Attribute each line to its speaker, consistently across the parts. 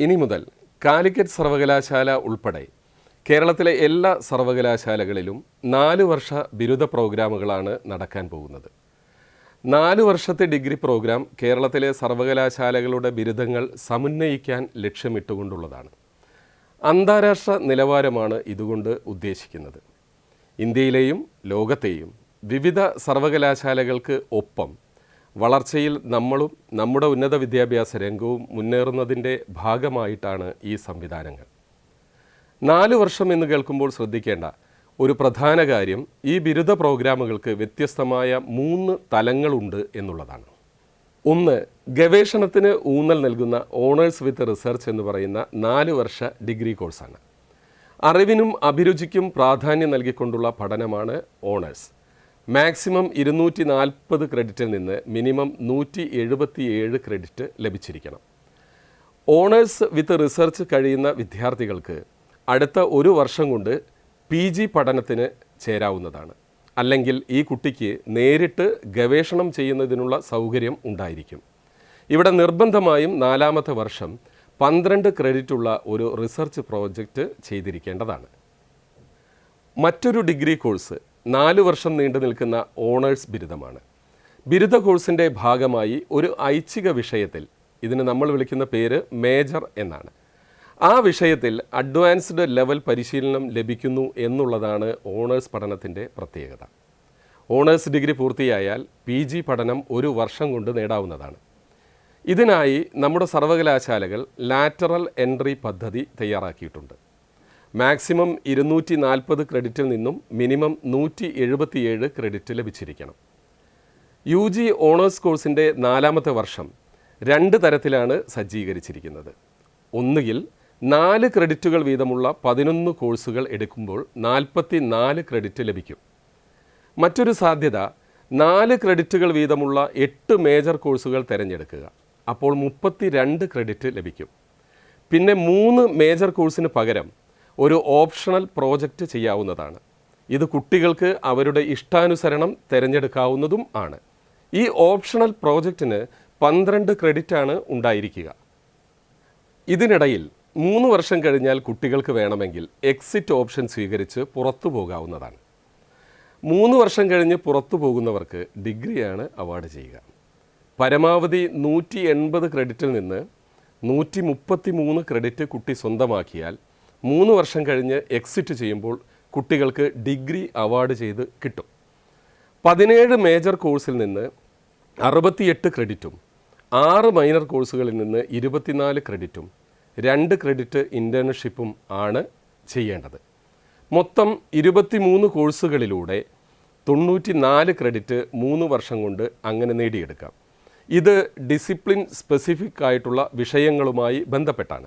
Speaker 1: ഇനി മുതൽ കാലിക്കറ്റ് സർവകലാശാല ഉൾപ്പെടെ കേരളത്തിലെ എല്ലാ സർവകലാശാലകളിലും നാല് വർഷ ബിരുദ പ്രോഗ്രാമുകളാണ് നടക്കാൻ പോകുന്നത്. നാല് വർഷത്തെ ഡിഗ്രി പ്രോഗ്രാം കേരളത്തിലെ സർവകലാശാലകളുടെ ബിരുദങ്ങൾ സമുന്നയിക്കാൻ ലക്ഷ്യമിട്ടുകൊണ്ടുള്ളതാണ്. അന്താരാഷ്ട്ര നിലവാരമാണ് ഇതുകൊണ്ട് ഉദ്ദേശിക്കുന്നത്. ഇന്ത്യയിലെയും ലോകത്തെയും വിവിധ സർവകലാശാലകൾക്ക് ഒപ്പം വളർച്ചയിൽ നമ്മളും നമ്മുടെ ഉന്നത വിദ്യാഭ്യാസ രംഗവും മുന്നേറുന്നതിന്റെ ഭാഗമായിട്ടാണ് ഈ സംവിധാനങ്ങൾ. നാല് വർഷം എന്ന് കേൾക്കുമ്പോൾ ശ്രദ്ധിക്കേണ്ട ഒരു പ്രധാന കാര്യം ഈ ബിരുദ പ്രോഗ്രാമുകൾക്ക് വ്യത്യസ്തമായ മൂന്ന് തലങ്ങളുണ്ട് എന്നുള്ളതാണ്. ഒന്ന് ഗവേഷണത്തിന് ഊന്നൽ നൽകുന്ന ഓണേഴ്സ് വിത്ത് റിസർച്ച് എന്ന് പറയുന്ന നാല് വർഷ ഡിഗ്രി കോഴ്സാണ്. അറിവിനും അഭിരുചിക്കും പ്രാധാന്യം നൽകിക്കൊണ്ടുള്ള പഠനമാണ് ഓണേഴ്സ്. മാക്സിമം ഇരുന്നൂറ്റി നാൽപ്പത് ക്രെഡിറ്റിൽ നിന്ന് മിനിമം നൂറ്റി എഴുപത്തി ഏഴ് ക്രെഡിറ്റ് ലഭിച്ചിരിക്കണം. ഓണേഴ്സ് വിത്ത് റിസർച്ച് കഴിയുന്ന വിദ്യാർത്ഥികൾക്ക് അടുത്ത ഒരു വർഷം കൊണ്ട് പി ജി പഠനത്തിന് ചേരാവുന്നതാണ്. അല്ലെങ്കിൽ ഈ കുട്ടിക്ക് നേരിട്ട് ഗവേഷണം ചെയ്യുന്നതിനുള്ള സൗകര്യം ഉണ്ടായിരിക്കും. ഇവിടെ നിർബന്ധമായും നാലാമത്തെ വർഷം പന്ത്രണ്ട് ക്രെഡിറ്റുള്ള ഒരു റിസർച്ച് പ്രോജക്റ്റ് ചെയ്തിരിക്കേണ്ടതാണ്. മറ്റൊരു ഡിഗ്രി കോഴ്സ് നാല് വർഷം നീണ്ടു നിൽക്കുന്ന ഓണേഴ്സ് ബിരുദമാണ്. ബിരുദ കോഴ്സിന്റെ ഭാഗമായി ഒരു ഐച്ഛിക വിഷയത്തിൽ ഇതിന് നമ്മൾ വിളിക്കുന്ന പേര് മേജർ എന്നാണ്. ആ വിഷയത്തിൽ അഡ്വാൻസ്ഡ് ലെവൽ പരിശീലനം ലഭിക്കുന്നു എന്നുള്ളതാണ് ഓണേഴ്സ് പഠനത്തിന്റെ പ്രത്യേകത. ഓണേഴ്സ് ഡിഗ്രി പൂർത്തിയായാൽ പി ജി പഠനം ഒരു വർഷം കൊണ്ട് നേടാവുന്നതാണ്. ഇതിനായി നമ്മുടെ സർവകലാശാലകൾ ലാറ്ററൽ എൻട്രി പദ്ധതി തയ്യാറാക്കിയിട്ടുണ്ട്. മാക്സിമം ഇരുന്നൂറ്റി നാൽപ്പത് ക്രെഡിറ്റിൽ നിന്നും മിനിമം നൂറ്റി എഴുപത്തിയേഴ് ക്രെഡിറ്റ് ലഭിച്ചിരിക്കണം. യു ജി ഓണേഴ്സ് കോഴ്സിന്റെ നാലാമത്തെ വർഷം രണ്ട് തരത്തിലാണ് സജ്ജീകരിച്ചിരിക്കുന്നത്. ഒന്നുകിൽ നാല് ക്രെഡിറ്റുകൾ വീതമുള്ള പതിനൊന്ന് കോഴ്സുകൾ എടുക്കുമ്പോൾ നാൽപ്പത്തി നാല് ക്രെഡിറ്റ് ലഭിക്കും. മറ്റൊരു സാധ്യത നാല് ക്രെഡിറ്റുകൾ വീതമുള്ള എട്ട് മേജർ കോഴ്സുകൾ തിരഞ്ഞെടുക്കുക. അപ്പോൾ മുപ്പത്തി രണ്ട് ക്രെഡിറ്റ് ലഭിക്കും. പിന്നെ മൂന്ന് മേജർ കോഴ്സിന് പകരം ഒരു ഓപ്ഷണൽ പ്രോജക്റ്റ് ചെയ്യാവുന്നതാണ്. ഇത് കുട്ടികൾക്ക് അവരുടെ ഇഷ്ടാനുസരണം തിരഞ്ഞെടുക്കാവുന്നതും ആണ്. ഈ ഓപ്ഷണൽ പ്രോജക്റ്റിന് പന്ത്രണ്ട് ക്രെഡിറ്റാണ് ഉണ്ടായിരിക്കുക. ഇതിനിടയിൽ മൂന്ന് വർഷം കഴിഞ്ഞാൽ കുട്ടികൾക്ക് വേണമെങ്കിൽ എക്സിറ്റ് ഓപ്ഷൻ സ്വീകരിച്ച് പുറത്തു പോകാവുന്നതാണ്. മൂന്ന് വർഷം കഴിഞ്ഞ് പുറത്തു പോകുന്നവർക്ക് ഡിഗ്രിയാണ് അവാർഡ് ചെയ്യുക. പരമാവധി നൂറ്റി എൺപത് ക്രെഡിറ്റിൽ നിന്ന് നൂറ്റി മുപ്പത്തി മൂന്ന് ക്രെഡിറ്റ് കുട്ടി സ്വന്തമാക്കിയാൽ മൂന്ന് വർഷം കഴിഞ്ഞ് എക്സിറ്റ് ചെയ്യുമ്പോൾ കുട്ടികൾക്ക് ഡിഗ്രി അവാർഡ് ചെയ്ത് കിട്ടും. പതിനേഴ് മേജർ കോഴ്സിൽ നിന്ന് അറുപത്തിയെട്ട് ക്രെഡിറ്റും ആറ് മൈനർ കോഴ്സുകളിൽ നിന്ന് ഇരുപത്തിനാല് ക്രെഡിറ്റും രണ്ട് ക്രെഡിറ്റ് ഇന്റേൺഷിപ്പും ആണ് ചെയ്യേണ്ടത്. മൊത്തം ഇരുപത്തിമൂന്ന് കോഴ്സുകളിലൂടെ തൊണ്ണൂറ്റി നാല് ക്രെഡിറ്റ് മൂന്ന് വർഷം കൊണ്ട് അങ്ങനെ നേടിയെടുക്കാം. ഇത് ഡിസിപ്ലിൻ സ്പെസിഫിക് ആയിട്ടുള്ള വിഷയങ്ങളുമായി ബന്ധപ്പെട്ടാണ്.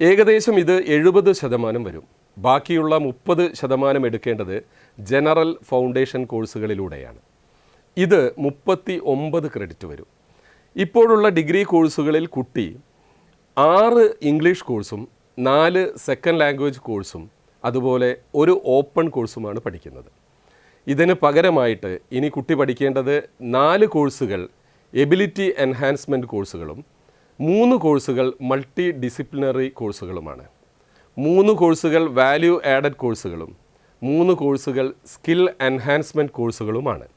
Speaker 1: ഏകദേശം ഇത് എഴുപത് ശതമാനം വരും. ബാക്കിയുള്ള മുപ്പത് ശതമാനം എടുക്കേണ്ടത് ജനറൽ ഫൗണ്ടേഷൻ കോഴ്സുകളിലൂടെയാണ്. ഇത് മുപ്പത്തി ഒമ്പത് ക്രെഡിറ്റ് വരും. ഇപ്പോഴുള്ള ഡിഗ്രി കോഴ്സുകളിൽ കുട്ടി ആറ് ഇംഗ്ലീഷ് കോഴ്സും നാല് സെക്കൻഡ് ലാംഗ്വേജ് കോഴ്സും അതുപോലെ ഒരു ഓപ്പൺ കോഴ്സുമാണ് പഠിക്കുന്നത്. ഇതിന് പകരമായിട്ട് ഇനി കുട്ടി പഠിക്കേണ്ടത് നാല് കോഴ്സുകൾ എബിലിറ്റി എൻഹാൻസ്മെന്റ് കോഴ്സുകളും മൂന്ന് കോഴ്സുകൾ മൾട്ടി ഡിസിപ്ലിനറി കോഴ്സുകളുമാണ് മൂന്ന് കോഴ്സുകൾ വാല്യൂ ആഡഡ് കോഴ്സുകളും മൂന്ന് കോഴ്സുകൾ സ്കിൽ എൻഹാൻസ്മെന്റ് കോഴ്സുകളുമാണ്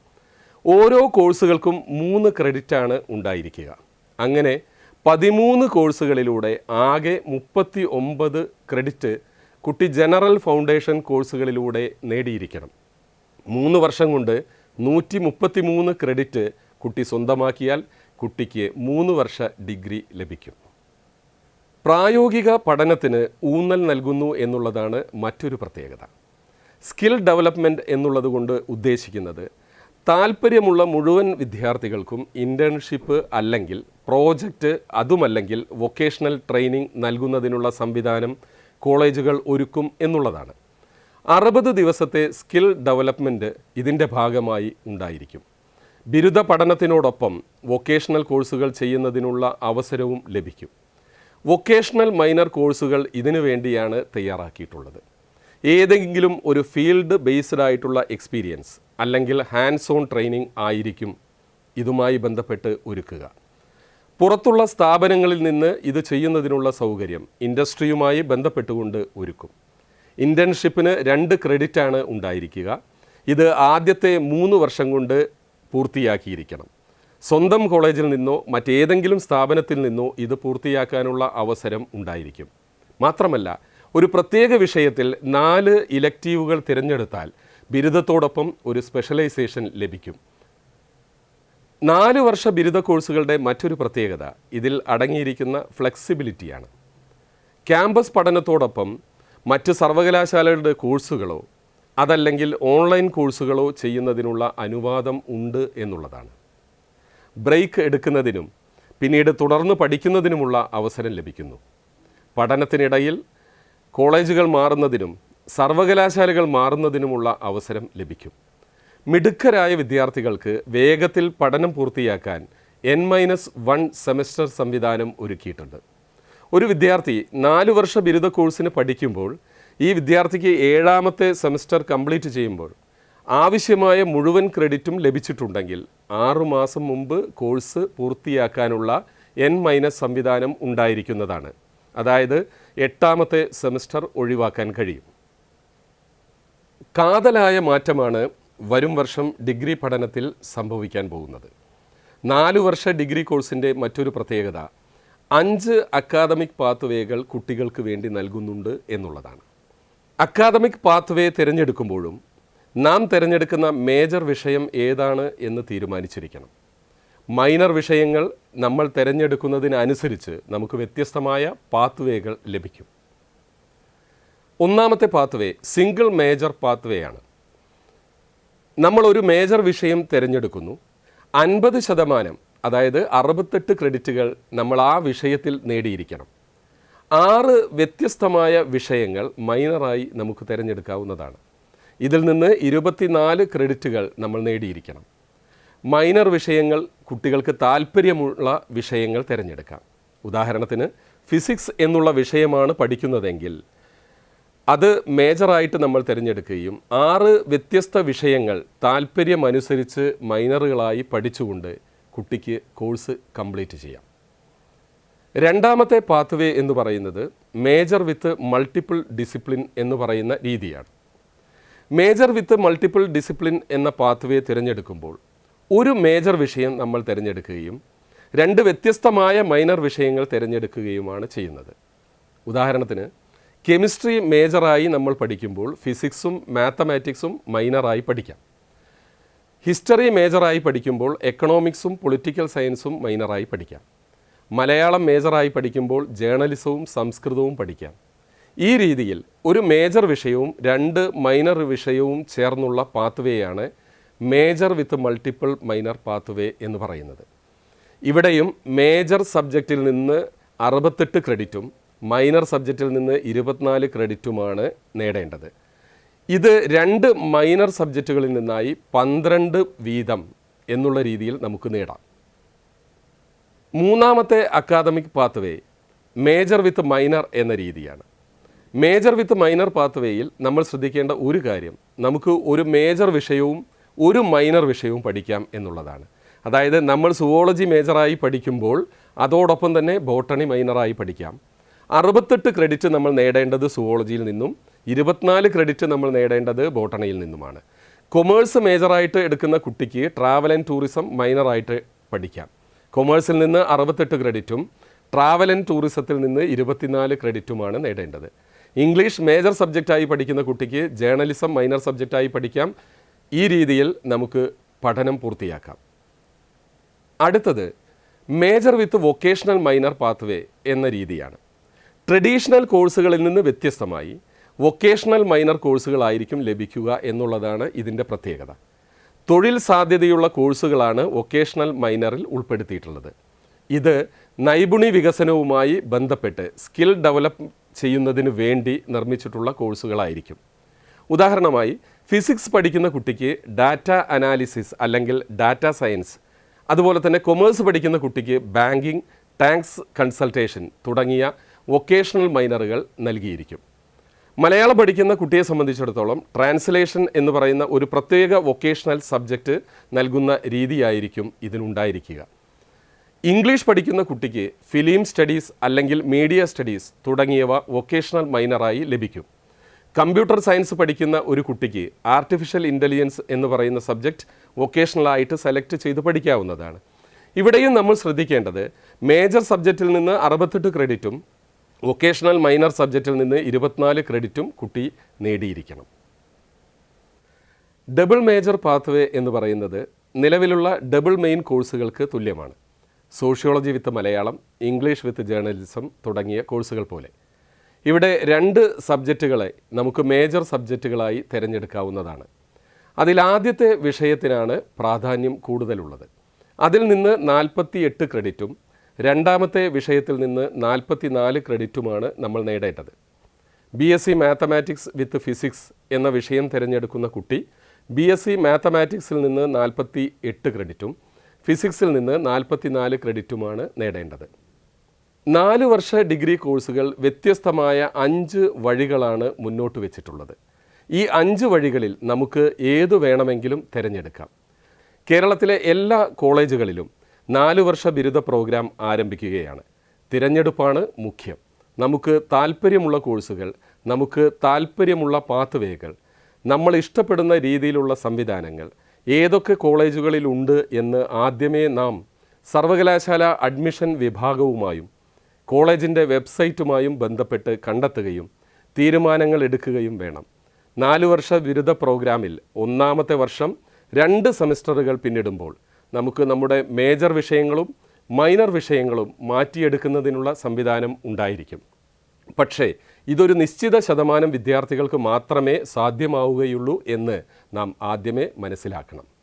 Speaker 1: ഓരോ കോഴ്സുകൾക്കും മൂന്ന് ക്രെഡിറ്റാണ് ഉണ്ടായിരിക്കുക. അങ്ങനെ പതിമൂന്ന് കോഴ്സുകളിലൂടെ ആകെ മുപ്പത്തി ഒമ്പത് ക്രെഡിറ്റ് കുട്ടി ജനറൽ ഫൗണ്ടേഷൻ കോഴ്സുകളിലൂടെ നേടിയിരിക്കണം. മൂന്ന് വർഷം കൊണ്ട് നൂറ്റി മുപ്പത്തി മൂന്ന് ക്രെഡിറ്റ് കുട്ടി സ്വന്തമാക്കിയാൽ കുട്ടിക്ക് മൂന്ന് വർഷ ഡിഗ്രി ലഭിക്കും. പ്രായോഗിക പഠനത്തിന് ഊന്നൽ നൽകുന്നു എന്നുള്ളതാണ് മറ്റൊരു പ്രത്യേകത. സ്കിൽ ഡെവലപ്മെന്റ് എന്നുള്ളതുകൊണ്ട് ഉദ്ദേശിക്കുന്നത് താല്പര്യമുള്ള മുഴുവൻ വിദ്യാർത്ഥികൾക്കും ഇന്റേൺഷിപ്പ് അല്ലെങ്കിൽ പ്രോജക്റ്റ് അതുമല്ലെങ്കിൽ വൊക്കേഷണൽ ട്രെയിനിങ് നൽകുന്നതിനുള്ള സംവിധാനം കോളേജുകൾ ഒരുക്കും എന്നുള്ളതാണ്. അറുപത് ദിവസത്തെ സ്കിൽ ഡെവലപ്മെന്റ് ഇതിന്റെ ഭാഗമായി ഉണ്ടായിരിക്കും. ബിരുദ പഠനത്തിനോടൊപ്പം വൊക്കേഷണൽ കോഴ്സുകൾ ചെയ്യുന്നതിനുള്ള അവസരവും ലഭിക്കും. വൊക്കേഷണൽ മൈനർ കോഴ്സുകൾ ഇതിനു വേണ്ടിയാണ് തയ്യാറാക്കിയിട്ടുള്ളത്. ഏതെങ്കിലും ഒരു ഫീൽഡ് ബേസ്ഡ് ആയിട്ടുള്ള എക്സ്പീരിയൻസ് അല്ലെങ്കിൽ ഹാൻഡ്സ് ഓൺ ട്രെയിനിങ് ആയിരിക്കും ഇതുമായി ബന്ധപ്പെട്ട് ഒരുക്കുക. പുറത്തുള്ള സ്ഥാപനങ്ങളിൽ നിന്ന് ഇത് ചെയ്യുന്നതിനുള്ള സൗകര്യം ഇൻഡസ്ട്രിയുമായി ബന്ധപ്പെട്ടുകൊണ്ട് ഒരുക്കും. ഇന്റേൺഷിപ്പിന് രണ്ട് ക്രെഡിറ്റാണ് ഉണ്ടായിരിക്കുക. ഇത് ആദ്യത്തെ മൂന്ന് വർഷം കൊണ്ട് പൂർത്തിയാക്കിയിരിക്കണം. സ്വന്തം കോളേജിൽ നിന്നോ മറ്റേതെങ്കിലും സ്ഥാപനത്തിൽ നിന്നോ ഇത് പൂർത്തിയാക്കാനുള്ള അവസരം ഉണ്ടായിരിക്കും. മാത്രമല്ല ഒരു പ്രത്യേക വിഷയത്തിൽ നാല് ഇലക്റ്റീവുകൾ തിരഞ്ഞെടുത്താൽ ബിരുദത്തോടൊപ്പം ഒരു സ്പെഷ്യലൈസേഷൻ ലഭിക്കും. നാല് വർഷ ബിരുദ കോഴ്സുകളുടെ മറ്റൊരു പ്രത്യേകത ഇതിൽ അടങ്ങിയിരിക്കുന്ന ഫ്ലെക്സിബിലിറ്റിയാണ്. ക്യാമ്പസ് പഠനത്തോടൊപ്പം മറ്റ് സർവകലാശാലകളുടെ കോഴ്സുകളോ അതല്ലെങ്കിൽ ഓൺലൈൻ കോഴ്സുകളോ ചെയ്യുന്നതിനുള്ള അനുവാദം ഉണ്ട് എന്നുള്ളതാണ്. ബ്രേക്ക് എടുക്കുന്നതിനും പിന്നീട് തുടർന്ന് പഠിക്കുന്നതിനുമുള്ള അവസരം ലഭിക്കുന്നു. പഠനത്തിനിടയിൽ കോളേജുകൾ മാറുന്നതിനും സർവകലാശാലകൾ മാറുന്നതിനുമുള്ള അവസരം ലഭിക്കും. മിടുക്കരായ വിദ്യാർത്ഥികൾക്ക് വേഗത്തിൽ പഠനം പൂർത്തിയാക്കാൻ എൻ മൈനസ് വൺ സെമസ്റ്റർ സംവിധാനം ഒരുക്കിയിട്ടുണ്ട്. ഒരു വിദ്യാർത്ഥി നാലു വർഷ ബിരുദ കോഴ്സിന് പഠിക്കുമ്പോൾ ഈ വിദ്യാർത്ഥിക്ക് ഏഴാമത്തെ സെമസ്റ്റർ കംപ്ലീറ്റ് ചെയ്യുമ്പോൾ ആവശ്യമായ മുഴുവൻ ക്രെഡിറ്റും ലഭിച്ചിട്ടുണ്ടെങ്കിൽ ആറുമാസം മുമ്പ് കോഴ്സ് പൂർത്തിയാക്കാനുള്ള എൻ മൈനസ് സംവിധാനം ഉണ്ടായിരിക്കുന്നതാണ്. അതായത് എട്ടാമത്തെ സെമസ്റ്റർ ഒഴിവാക്കാൻ കഴിയും. കാതലായ മാറ്റമാണ് വരും വർഷം ഡിഗ്രി പഠനത്തിൽ സംഭവിക്കാൻ പോകുന്നത്. നാലു വർഷ ഡിഗ്രി കോഴ്സിന്റെ മറ്റൊരു പ്രത്യേകത അഞ്ച് അക്കാദമിക് പാത്വേകൾ കുട്ടികൾക്ക് വേണ്ടി നൽകുന്നുണ്ട് എന്നുള്ളതാണ്. അക്കാദമിക് പാത്വേ തിരഞ്ഞെടുക്കുമ്പോഴും നാം തിരഞ്ഞെടുക്കുന്ന മേജർ വിഷയം ഏതാണ് എന്ന് തീരുമാനിച്ചിരിക്കണം. മൈനർ വിഷയങ്ങൾ നമ്മൾ തിരഞ്ഞെടുക്കുന്നതിനനുസരിച്ച് നമുക്ക് വ്യത്യസ്തമായ പാത്വേകൾ ലഭിക്കും. ഒന്നാമത്തെ പാത്വേ സിംഗിൾ മേജർ പാത്വേ ആണ്. നമ്മൾ ഒരു മേജർ വിഷയം തിരഞ്ഞെടുക്കുന്നു. അൻപത് ശതമാനം അതായത് അറുപത്തെട്ട് ക്രെഡിറ്റുകൾ നമ്മൾ ആ വിഷയത്തിൽ നേടിയിരിക്കണം. ആറ് വ്യത്യസ്തമായ വിഷയങ്ങൾ മൈനറായി നമുക്ക് തിരഞ്ഞെടുക്കാവുന്നതാണ്. ഇതിൽ നിന്ന് ഇരുപത്തിനാല് ക്രെഡിറ്റുകൾ നമ്മൾ നേടിയിരിക്കണം. മൈനർ വിഷയങ്ങൾ കുട്ടികൾക്ക് താല്പര്യമുള്ള വിഷയങ്ങൾ തിരഞ്ഞെടുക്കാം. ഉദാഹരണത്തിന് ഫിസിക്സ് എന്നുള്ള വിഷയമാണ് പഠിക്കുന്നതെങ്കിൽ അത് മേജറായിട്ട് നമ്മൾ തിരഞ്ഞെടുക്കുകയും ആറ് വ്യത്യസ്ത വിഷയങ്ങൾ താല്പര്യമനുസരിച്ച് മൈനറുകളായി പഠിച്ചുകൊണ്ട് കുട്ടിക്ക് കോഴ്സ് കംപ്ലീറ്റ് ചെയ്യാം. രണ്ടാമത്തെ പാത്വേ എന്ന് പറയുന്നത് മേജർ വിത്ത് മൾട്ടിപ്പിൾ ഡിസിപ്ലിൻ എന്ന് പറയുന്ന രീതിയാണ്. മേജർ വിത്ത് മൾട്ടിപ്പിൾ ഡിസിപ്ലിൻ എന്ന പാത്വേ തിരഞ്ഞെടുക്കുമ്പോൾ ഒരു മേജർ വിഷയം നമ്മൾ തിരഞ്ഞെടുക്കുകയും രണ്ട് വ്യത്യസ്തമായ മൈനർ വിഷയങ്ങൾ തിരഞ്ഞെടുക്കുകയുമാണ് ചെയ്യുന്നത്. ഉദാഹരണത്തിന് കെമിസ്ട്രി മേജറായി നമ്മൾ പഠിക്കുമ്പോൾ ഫിസിക്സും മാത്തമാറ്റിക്സും മൈനറായി പഠിക്കാം. ഹിസ്റ്ററി മേജറായി പഠിക്കുമ്പോൾ എക്കണോമിക്സും പൊളിറ്റിക്കൽ സയൻസും മൈനറായി പഠിക്കാം. മലയാളം മേജറായി പഠിക്കുമ്പോൾ ജേർണലിസവും സംസ്കൃതവും പഠിക്കാം. ഈ രീതിയിൽ ഒരു മേജർ വിഷയവും രണ്ട് മൈനർ വിഷയവും ചേർന്നുള്ള പാത്വേയാണ് major with multiple minor pathway എന്ന് പറയുന്നത്. ഇവിടെയും മേജർ സബ്ജക്റ്റിൽ നിന്ന് അറുപത്തെട്ട് ക്രെഡിറ്റും മൈനർ സബ്ജക്റ്റിൽ നിന്ന് ഇരുപത്തിനാല് ക്രെഡിറ്റുമാണ് നേടേണ്ടത്. ഇത് രണ്ട് മൈനർ സബ്ജക്റ്റുകളിൽ നിന്നായി പന്ത്രണ്ട് വീതം എന്നുള്ള രീതിയിൽ നമുക്ക് നേടാം. മൂന്നാമത്തെ academic pathway major with minor എന്ന രീതിയാണ്. മേജർ വിത്ത് മൈനർ പാത്വേയിൽ നമ്മൾ ശ്രദ്ധിക്കേണ്ട ഒരു കാര്യം നമുക്ക് ഒരു മേജർ വിഷയവും ഒരു മൈനർ വിഷയവും പഠിക്കാം എന്നുള്ളതാണ്. അതായത് നമ്മൾ സുവോളജി മേജറായി പഠിക്കുമ്പോൾ അതോടൊപ്പം തന്നെ ബോട്ടണി മൈനറായി പഠിക്കാം. അറുപത്തെട്ട് ക്രെഡിറ്റ് നമ്മൾ നേടേണ്ടത് സുവോളജിയിൽ നിന്നും ഇരുപത്തിനാല് ക്രെഡിറ്റ് നമ്മൾ നേടേണ്ടത് ബോട്ടണിയിൽ നിന്നുമാണ്. കൊമേഴ്സ് മേജറായിട്ട് എടുക്കുന്ന കുട്ടിക്ക് ട്രാവൽ ആൻഡ് ടൂറിസം മൈനറായിട്ട് പഠിക്കാം. കൊമേഴ്സിൽ നിന്ന് അറുപത്തെട്ട് ക്രെഡിറ്റും ട്രാവൽ ആൻഡ് ടൂറിസത്തിൽ നിന്ന് ഇരുപത്തിനാല് ക്രെഡിറ്റുമാണ് നേടേണ്ടത്. ഇംഗ്ലീഷ് മേജർ സബ്ജക്റ്റായി പഠിക്കുന്ന കുട്ടിക്ക് ജേർണലിസം മൈനർ സബ്ജക്റ്റായി പഠിക്കാം. ഈ രീതിയിൽ നമുക്ക് പഠനം പൂർത്തിയാക്കാം. അടുത്തത് major with vocational minor pathway എന്ന രീതിയാണ്. ട്രഡീഷണൽ കോഴ്സുകളിൽ നിന്ന് വ്യത്യസ്തമായി വൊക്കേഷണൽ മൈനർ കോഴ്സുകളായിരിക്കും ലഭിക്കുക എന്നുള്ളതാണ് ഇതിന്റെ പ്രത്യേകത. തൊഴിൽ സാധ്യതയുള്ള കോഴ്സുകളാണ് വൊക്കേഷണൽ മൈനറിൽ ഉൾപ്പെടുത്തിയിട്ടുള്ളത്. ഇത് നൈപുണി വികസനവുമായി ബന്ധപ്പെട്ട് സ്കിൽ ഡെവലപ്പ് ചെയ്യുന്നതിന് വേണ്ടി നിർമ്മിച്ചിട്ടുള്ള കോഴ്സുകളായിരിക്കും. ഉദാഹരണമായി ഫിസിക്സ് പഠിക്കുന്ന കുട്ടിക്ക് ഡാറ്റ അനാലിസിസ് അല്ലെങ്കിൽ ഡാറ്റ സയൻസ് അതുപോലെ തന്നെ കൊമേഴ്സ് പഠിക്കുന്ന കുട്ടിക്ക് ബാങ്കിങ് ടാക്സ് കൺസൾട്ടേഷൻ തുടങ്ങിയ വൊക്കേഷണൽ മൈനറുകൾ നൽകിയിരിക്കും. മലയാളം പഠിക്കുന്ന കുട്ടിയെ സംബന്ധിച്ചിടത്തോളം ട്രാൻസ്ലേഷൻ എന്ന് പറയുന്ന ഒരു പ്രത്യേക വൊക്കേഷണൽ സബ്ജക്റ്റ് നൽകുന്ന രീതിയായിരിക്കും ഇതിനുണ്ടായിരിക്കുക ഇംഗ്ലീഷ് പഠിക്കുന്ന കുട്ടിക്ക് ഫിലിം സ്റ്റഡീസ് അല്ലെങ്കിൽ മീഡിയ സ്റ്റഡീസ് തുടങ്ങിയവ വൊക്കേഷണൽ മൈനറായി ലഭിക്കും. കമ്പ്യൂട്ടർ സയൻസ് പഠിക്കുന്ന ഒരു കുട്ടിക്ക് ആർട്ടിഫിഷ്യൽ ഇന്റലിജൻസ് എന്ന് പറയുന്ന സബ്ജക്റ്റ് വൊക്കേഷണലായിട്ട് സെലക്ട് ചെയ്ത് പഠിക്കാവുന്നതാണ്. ഇവിടെയും നമ്മൾ ശ്രദ്ധിക്കേണ്ടത് മേജർ സബ്ജക്റ്റിൽ നിന്ന് അറുപത്തെട്ട് ക്രെഡിറ്റും വൊക്കേഷണൽ മൈനർ സബ്ജക്റ്റിൽ നിന്ന് ഇരുപത്തിനാല് ക്രെഡിറ്റും കുട്ടി നേടിയിരിക്കണം. ഡബിൾ മേജർ പാത്വേ എന്ന് പറയുന്നത് നിലവിലുള്ള ഡബിൾ മെയിൻ കോഴ്സുകൾക്ക് തുല്യമാണ്. Sociology with Malayalam English with journalism തുടങ്ങിയ കോഴ്സുകൾ പോലെ. ഇവിടെ രണ്ട് സബ്ജക്റ്റുകളെ നമുക്ക് മേജർ സബ്ജക്റ്റുകളായി തിരഞ്ഞെടുക്കാവുന്നതാണ്. അതിലാദ്യത്തെ വിഷയത്തിനാണ് പ്രാധാന്യം കൂടുതലുള്ളത്. അതിൽ നിന്ന് നാൽപ്പത്തി എട്ട് ക്രെഡിറ്റും രണ്ടാമത്തെ വിഷയത്തിൽ നിന്ന് നാൽപ്പത്തി നാല് ക്രെഡിറ്റുമാണ് നമ്മൾ നേടേണ്ടത്. B S C mathematics with physics എന്ന വിഷയം തിരഞ്ഞെടുക്കുന്ന കുട്ടി ബി എസ് സി മാത്തമാറ്റിക്സിൽ നിന്ന് നാൽപ്പത്തി എട്ട് ക്രെഡിറ്റും ഫിസിക്സിൽ നിന്ന് നാൽപ്പത്തി നാല് ക്രെഡിറ്റുമാണ് നേടേണ്ടത്. നാല് വർഷ ഡിഗ്രി കോഴ്സുകൾ വ്യത്യസ്തമായ അഞ്ച് വഴികളാണ് മുന്നോട്ട് വെച്ചിട്ടുള്ളത്. ഈ അഞ്ച് വഴികളിൽ നമുക്ക് ഏതു വേണമെങ്കിലും തിരഞ്ഞെടുക്കാം. കേരളത്തിലെ എല്ലാ കോളേജുകളിലും നാല് വർഷ ബിരുദ പ്രോഗ്രാം ആരംഭിക്കുകയാണ്. തിരഞ്ഞെടുപ്പാണ് മുഖ്യം. നമുക്ക് താല്പര്യമുള്ള കോഴ്സുകൾ നമുക്ക് താല്പര്യമുള്ള പാത്വേകൾ നമ്മൾ ഇഷ്ടപ്പെടുന്ന രീതിയിലുള്ള സംവിധാനങ്ങൾ ഏതൊക്കെ കോളേജുകളിലുണ്ട് എന്ന് ആദ്യമേ നാം സർവകലാശാല അഡ്മിഷൻ വിഭാഗവുമായും കോളേജിന്റെ വെബ്സൈറ്റുമായും ബന്ധപ്പെട്ട് കണ്ടെത്തുകയും തീരുമാനങ്ങൾ എടുക്കുകയും വേണം. നാലു വർഷ ബിരുദ പ്രോഗ്രാമിൽ ഒന്നാമത്തെ വർഷം രണ്ട് സെമസ്റ്ററുകൾ പിന്നിടുമ്പോൾ നമുക്ക് നമ്മുടെ മേജർ വിഷയങ്ങളും മൈനർ വിഷയങ്ങളും മാറ്റിയെടുക്കുന്നതിനുള്ള സംവിധാനം ഉണ്ടായിരിക്കും. പക്ഷേ ഇതൊരു നിശ്ചിത ശതമാനം വിദ്യാർത്ഥികൾക്ക് മാത്രമേ സാധ്യമാവുകയുള്ളൂ എന്ന് നാം ആദ്യമേ മനസ്സിലാക്കണം.